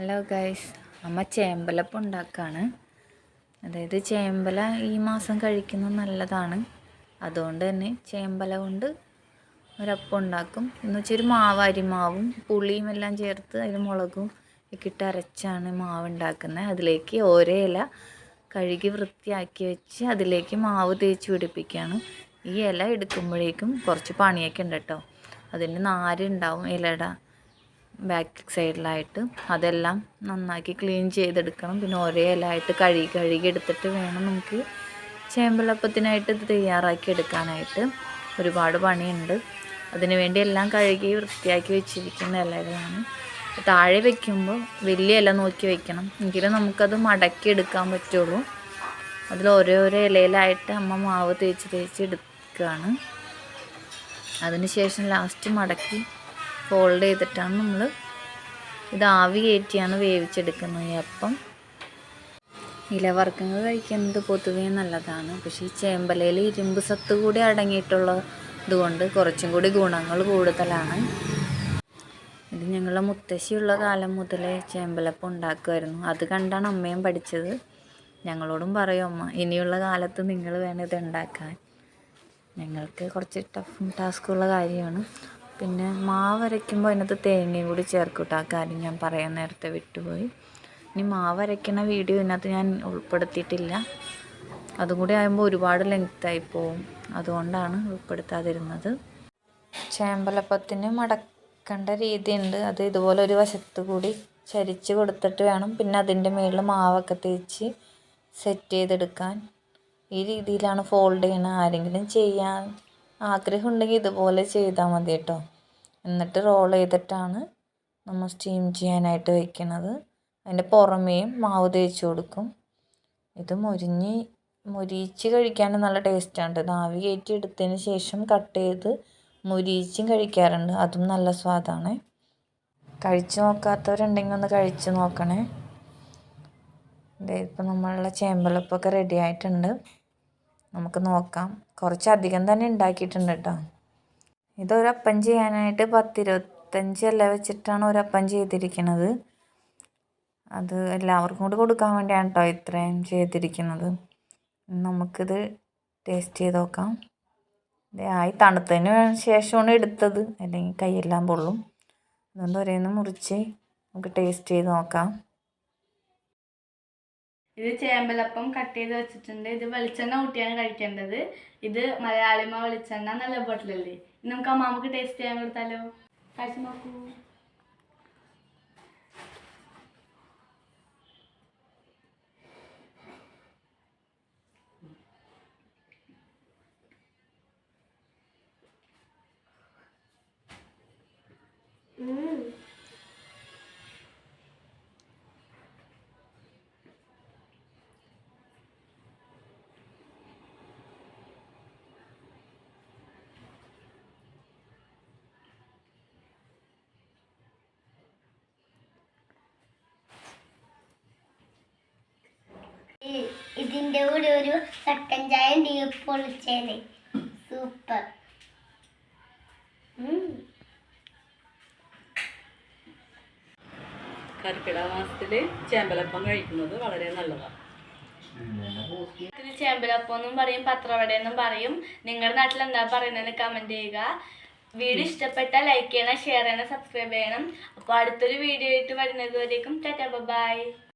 Hello guys അമ്മ ചേമ്പലപ്പം ഉണ്ടാക്കുകയാണ് അതായത് ചേമ്പല ഈ മാസം കഴിക്കുന്നത് നല്ലതാണ്. അതുകൊണ്ട് തന്നെ ചേമ്പല കൊണ്ട് ഒരപ്പം ഉണ്ടാക്കും. എന്ന് വെച്ചാൽ ഒരു മാവ് അരിമാവും പുളിയും എല്ലാം ചേർത്ത് അതിൽ മുളകും ഒക്കെ ഇട്ട് അരച്ചാണ് മാവ് ഉണ്ടാക്കുന്നത്. അതിലേക്ക് ഓരോ ഇല കഴുകി വൃത്തിയാക്കി വെച്ച് അതിലേക്ക് മാവ് തേച്ച് പിടിപ്പിക്കുകയാണ്. ഈ ഇല എടുക്കുമ്പോഴേക്കും കുറച്ച് പണിയൊക്കെ ഉണ്ട് കേട്ടോ. അതിന് നാരുണ്ടാവും ഇലയുടെ ബാക്ക് സൈഡിലായിട്ട് അതെല്ലാം നന്നാക്കി ക്ലീൻ ചെയ്തെടുക്കണം. പിന്നെ ഒരേ ഇലയായിട്ട് കഴുകി കഴുകി എടുത്തിട്ട് വേണം നമുക്ക് ചേമ്പലപ്പത്തിനായിട്ട് ഇത് തയ്യാറാക്കി എടുക്കാനായിട്ട്. ഒരുപാട് പണിയുണ്ട്. അതിനു വേണ്ടി എല്ലാം കഴുകി വൃത്തിയാക്കി വെച്ചിരിക്കുന്ന ഇലകളാണ്. താഴെ വെക്കുമ്പോൾ വലിയ ഇല നോക്കി വെക്കണം. എങ്കിലും നമുക്കത് മടക്കി എടുക്കാൻ പറ്റുള്ളൂ. അതിൽ ഓരോരോ ഇലയിലായിട്ട് അമ്മ മാവ് തേച്ച് തേച്ച് എടുക്കുകയാണ് അതിനുശേഷം ലാസ്റ്റ് മടക്കി ഫോൾഡ് ചെയ്തിട്ടാണ് നമ്മൾ ഇത് ആവി കയറ്റിയാണ് വേവിച്ചെടുക്കുന്നത്. ഈ അപ്പം ഇലവർഗങ്ങൾ കഴിക്കുന്നത് പൊതുവേ നല്ലതാണ്. പക്ഷേ ഈ ചേമ്പലയിൽ ഇരുമ്പ് സത്ത് കൂടി അടങ്ങിയിട്ടുള്ളത് കൊണ്ട് കുറച്ചും കൂടി ഗുണങ്ങൾ കൂടുതലാണ്. ഇത് ഞങ്ങളുടെ മുത്തശ്ശിയുള്ള കാലം മുതലേ ചേമ്പലപ്പം ഉണ്ടാക്കുമായിരുന്നു. അത് കണ്ടാണ് അമ്മയും പഠിച്ചത്. ഞങ്ങളോടും പറയും അമ്മ ഇനിയുള്ള കാലത്ത് നിങ്ങൾ വേണം ഇത് ഉണ്ടാക്കാൻ. ഞങ്ങൾക്ക് കുറച്ച് ടഫും ടാസ്ക്കുള്ള കാര്യമാണ്. പിന്നെ മാവ് അരയ്ക്കുമ്പോൾ അതിനകത്ത് തേങ്ങയും കൂടി ചേർക്കൂട്ടോ. ആ കാര്യം ഞാൻ പറയാൻ നേരത്തെ വിട്ടുപോയി. ഇനി മാവ് അരയ്ക്കണ വീഡിയോ ഇതിനകത്ത് ഞാൻ ഉൾപ്പെടുത്തിയിട്ടില്ല. അതും കൂടി ആകുമ്പോൾ ഒരുപാട് ലെങ്ത്തായി പോവും. അതുകൊണ്ടാണ് ഉൾപ്പെടുത്താതിരുന്നത്. ചേമ്പലപ്പത്തിന് മടക്കേണ്ട രീതിയുണ്ട്. അത് ഇതുപോലെ ഒരു വശത്ത് കൂടി ചരിച്ച് കൊടുത്തിട്ട് വേണം. പിന്നെ അതിന്റെ മുകളിൽ മാവൊക്കെ തേച്ച് സെറ്റ് ചെയ്തെടുക്കാൻ. ഈ രീതിയിലാണ് ഫോൾഡ് ചെയ്യണത്. ആരെങ്കിലും ചെയ്യാൻ ആഗ്രഹം ഉണ്ടെങ്കിൽ ഇതുപോലെ ചെയ്താൽ മതി കേട്ടോ. എന്നിട്ട് റോൾ ചെയ്തിട്ടാണ് നമ്മൾ സ്റ്റീം ചെയ്യാനായിട്ട് വയ്ക്കുന്നത് അതിന്റെ പുറമേയും മാവ് തേച്ച് കൊടുക്കും. ഇത് മുരിഞ്ഞ് മുരിച്ച് കഴിക്കാൻ നല്ല ടേസ്റ്റാണ് ഇത് ആവി കയറ്റി എടുത്തതിന് ശേഷം കട്ട് ചെയ്ത് മുരിച്ചും കഴിക്കാറുണ്ട്. അതും നല്ല സ്വാദാണ്. കഴിച്ചു നോക്കാത്തവരുണ്ടെങ്കിൽ ഒന്ന് കഴിച്ചു നോക്കണേ. ഇപ്പം നമ്മളുടെ ചേമ്പലപ്പൊക്കെ റെഡി ആയിട്ടുണ്ട്. നമുക്ക് നോക്കാം. കുറച്ചധികം തന്നെ ഉണ്ടാക്കിയിട്ടുണ്ട് കേട്ടോ ഇതൊരപ്പം ചെയ്യാനായിട്ട് പത്തിരുപത്തഞ്ച് അല്ല വെച്ചിട്ടാണ് ഒരപ്പം ചെയ്തിരിക്കുന്നത് അത് എല്ലാവർക്കും കൂടി കൊടുക്കാൻ വേണ്ടിയാണ് കേട്ടോ ഇത്രയും ചെയ്തിരിക്കുന്നത്. നമുക്കിത് ടേസ്റ്റ് ചെയ്ത് നോക്കാം. ആയി തണുത്തതിന് ശേഷമാണ് എടുത്തത്. അല്ലെങ്കിൽ കൈയെല്ലാം പൊള്ളും. അതുകൊണ്ട് ഒരേന്ന് മുറിച്ച് നമുക്ക് ടേസ്റ്റ് ചെയ്ത് നോക്കാം. ഇത് ചേമ്പലപ്പം കട്ട് ചെയ്ത് വെച്ചിട്ടുണ്ട്. ഇത് വെളിച്ചെണ്ണ ഊട്ടിയാണ് കഴിക്കേണ്ടത്. ഇത് മലയാളിമ വെളിച്ചെണ്ണ നല്ല ബോട്ടിലല്ലേ? നമുക്ക് മാമക്ക് ടേസ്റ്റ് ചെയ്യാൻ കൊടുത്താലോ? കഴിച്ചു നോക്കൂ. ഈ- ഇതിന്റെ കൂടെ ഒരു കട്ടൻ ചായ പൊളിച്ചേന് പൊളിച്ചേനെ. സൂപ്പർ. കർക്കിടക മാസത്തിൽ ചേമ്പലപ്പം കഴിക്കുന്നത് വളരെ നല്ലതാണ് ഇതിന് ചേമ്പലപ്പം എന്നും പറയും പത്രവട എന്നും പറയും. നിങ്ങളുടെ നാട്ടിൽ എന്താ പറയുന്നത് കമന്റ് ചെയ്യുക. വീഡിയോ ഇഷ്ടപ്പെട്ടാൽ ലൈക്ക് ചെയ്യണം ഷെയർ ചെയ്യണം സബ്സ്ക്രൈബ് ചെയ്യണം. അപ്പോൾ അടുത്തൊരു വീഡിയോ ആയിട്ട് വരുന്നത് വരേക്കും ടാറ്റാ ബൈ